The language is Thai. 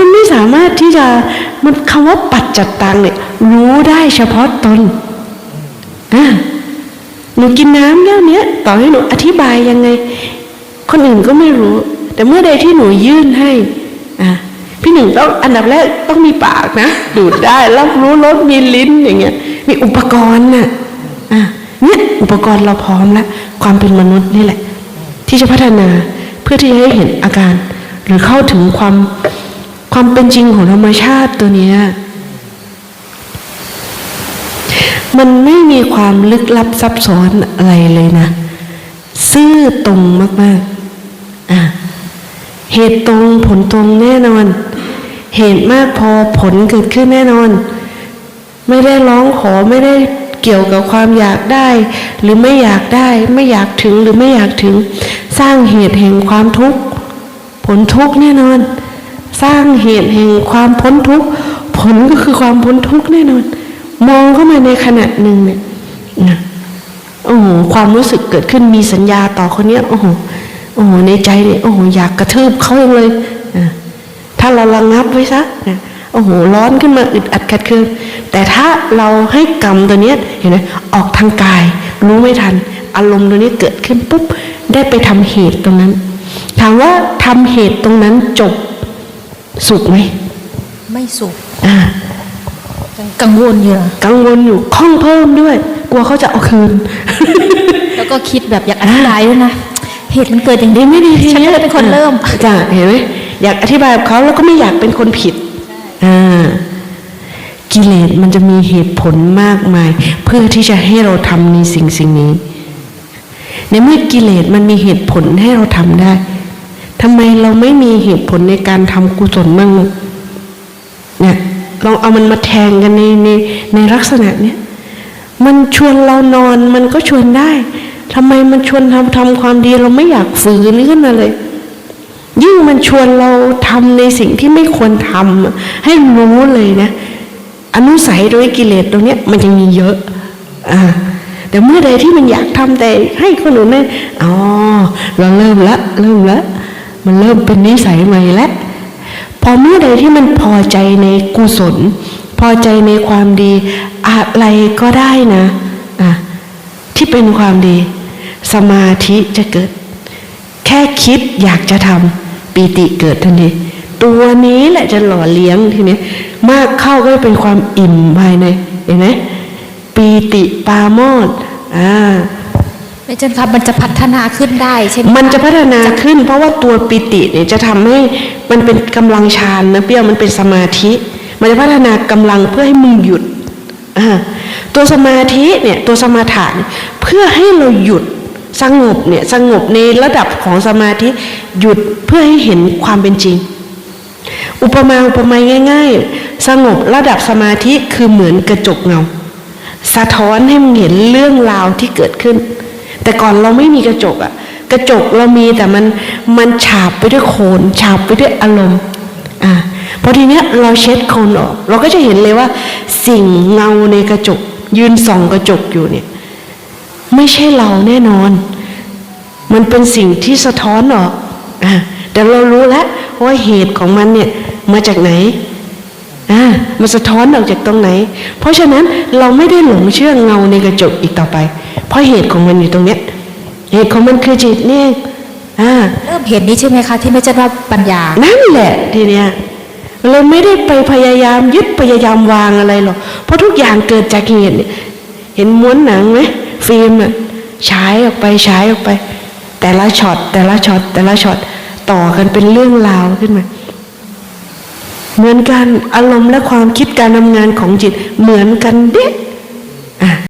มันไม่สามารถที่จะมันคำว่าปัจจัตตังเนี่ยรู้ได้เฉพาะตนอะหนูกินน้ำแก้วเนี้ยต่อให้หนูอธิบายยังไง คนอื่นก็ไม่รู้ แต่เมื่อใดที่หนูยื่นให้อะพี่หนึ่งต้องอันดับแรกต้องมีปากนะดูดได้รับรู้รสมีลิ้นอย่างเงี้ยมีอุปกรณ์น่ะอะเนี่ยอุปกรณ์เราพร้อมแล้วความเป็นมนุษย์นี่แหละ ที่จะพัฒนาเพื่อที่จะให้เห็นอาการ หรือเข้าถึงความ ความเป็นจริงของธรรมชาติตัวเนี้ยมันไม่มีความลึกลับซับซ้อนอะไรเลยนะ ซื่อตรงมากๆอะเหตุตรงผลตรงแน่นอน เหตุมากพอผลเกิดขึ้นแน่นอน ไม่ได้ร้องขอไม่ได้เกี่ยวกับความอยากได้ หรือไม่อยากได้ ไม่อยากถึงหรือไม่อยากถึง สร้างเหตุแห่งความทุกข์ ผลทุกข์แน่นอน สร้างเหตุแห่งความพ้นทุกข์ผลก็คือความพ้นทุกข์แน่นอน มองเข้ามาในขณะหนึ่งเนี่ยนะโอ้โหความรู้สึกเกิดขึ้นมีสัญญาต่อคนเนี้ยโอ้โหโอ้โหในใจเนี่ยโอ้โหอยากกระทืบเขาอย่างเลยนะถ้าเราระงับไว้ซะนะโอ้โหร้อนขึ้นมาอึดอัดขัดเคืองแต่ถ้าเราให้กรรมตัวเนี้ยเห็นไหมออกทางกาย รู้ไม่ทัน อารมณ์ตัวนี้เกิดขึ้นปุ๊บได้ไปทำเหตุตรงนั้น ถามว่าทำเหตุตรงนั้นจบ สุขไหมไม่สุขอ่ายังกังวลอยู่นะกังวลอยู่ข้องเพิ่มด้วย กลัวเขาจะเอาคืน แล้วก็คิดแบบอยากอธิบายด้วยนะเหตุมันเกิดอย่างนี้ดีไม่ดีทีฉันนี้เลยเป็นคนเริ่มจ้ะเห็นไหมอยากอธิบายกับเขาแล้วก็ไม่อยากเป็นคนผิดอ่ากิเลสมันจะมีเหตุผลมากมาย เพื่อที่จะให้เราทำในสิ่งสิ่งนี้ ในเมื่อกิเลสมันมีเหตุผลให้เราทำได้ ทำไมเราไม่มีเหตุผลในการทำกุศลบ้างเนี่ยลองเอามันมาแทงกันในในในลักษณะเนี้ยมันชวนเรานอนมันก็ชวนได้ทำไมมันชวนทำทำความดีเราไม่อยากฝืนขึ้นมาเลย ยิ่งมันชวนเราทำในสิ่งที่ไม่ควรทำให้รู้เลยนะ อนุสัยโดยกิเลสตรงเนี้ยมันยังมีเยอะอ่าแต่เมื่อใดที่มันอยากทำแต่ให้คนอื่นได้อ๋อเราเริ่มละเริ่มละ มันเริ่มเป็นนิสัยใหม่แล้วพอเมื่อใดที่มันพอใจในกุศล พอใจในความดี อะไรก็ได้นะอะที่เป็นความดี สมาธิจะเกิด แค่คิดอยากจะทำปีติเกิดทันทีตัวนี้แหละจะหล่อเลี้ยงทีนี้มากเข้าก็เป็นความอิ่มภายในเห็นไหมปีติปาโมดอ่า อาจารย์ครับมันจะพัฒนาขึ้นได้ใช่ไหมมันจะพัฒนาขึ้น เพราะว่าตัวปิติเนี่ยจะทำให้มันเป็นกำลังฌานนะเปี้ยวมันเป็นสมาธิ มันจะพัฒนากำลังเพื่อให้มึงหยุดตัวสมาธิเนี่ยตัวสมาถะเนี่ยเพื่อให้เราหยุดสงบเนี่ยสงบในระดับของสมาธิหยุดเพื่อให้เห็นความเป็นจริง อุปมาอุปไมยง่าย ๆ สงบระดับสมาธิคือเหมือนกระจกเงา สะท้อนให้มึงเห็นเรื่องราวที่เกิดขึ้น แต่ก่อนเราไม่มีกระจกอะกระจกเรามีแต่มันมันฉาบไปด้วยโคนฉาบไปด้วยอารมณ์อ่าพอทีเนี้ยเราเช็ดโคนออก เราก็จะเห็นเลยว่า สิ่งเงาในกระจก ยืนส่องกระจกอยู่เนี่ย ไม่ใช่เราแน่นอน มันเป็นสิ่งที่สะท้อนออกอ่าแต่เรารู้แล้วว่าเหตุของมันเนี่ยมาจากไหนอ่ามันสะท้อนออกจากตรงไหน เพราะฉะนั้นเราไม่ได้หลงเชื่อเงาในกระจกอีกต่อไป เพราะเหตุของมันอยู่ตรงเนี้ย เหตุของมันคือจิตนี่เองอ่าเริ่มเห็นนี้ใช่ไหมคะ ที่ไม่ใช่ว่าปัญญา นั่นแหละทีเนี้ยเราไม่ได้ไปพยายามยึดพยายามวางอะไรหรอกเพราะทุกอย่างเกิดจากเหตุเนี่ยเห็นม้วนหนังไหมฟิล์มอะฉายออกไปฉายออกไป แต่ละช็อตแต่ละช็อตแต่ละช็อตต่อกันเป็นเรื่องราวขึ้นมาเหมือนกันอารมณ์และความคิดการทำงานของจิตเหมือนกันเด็ก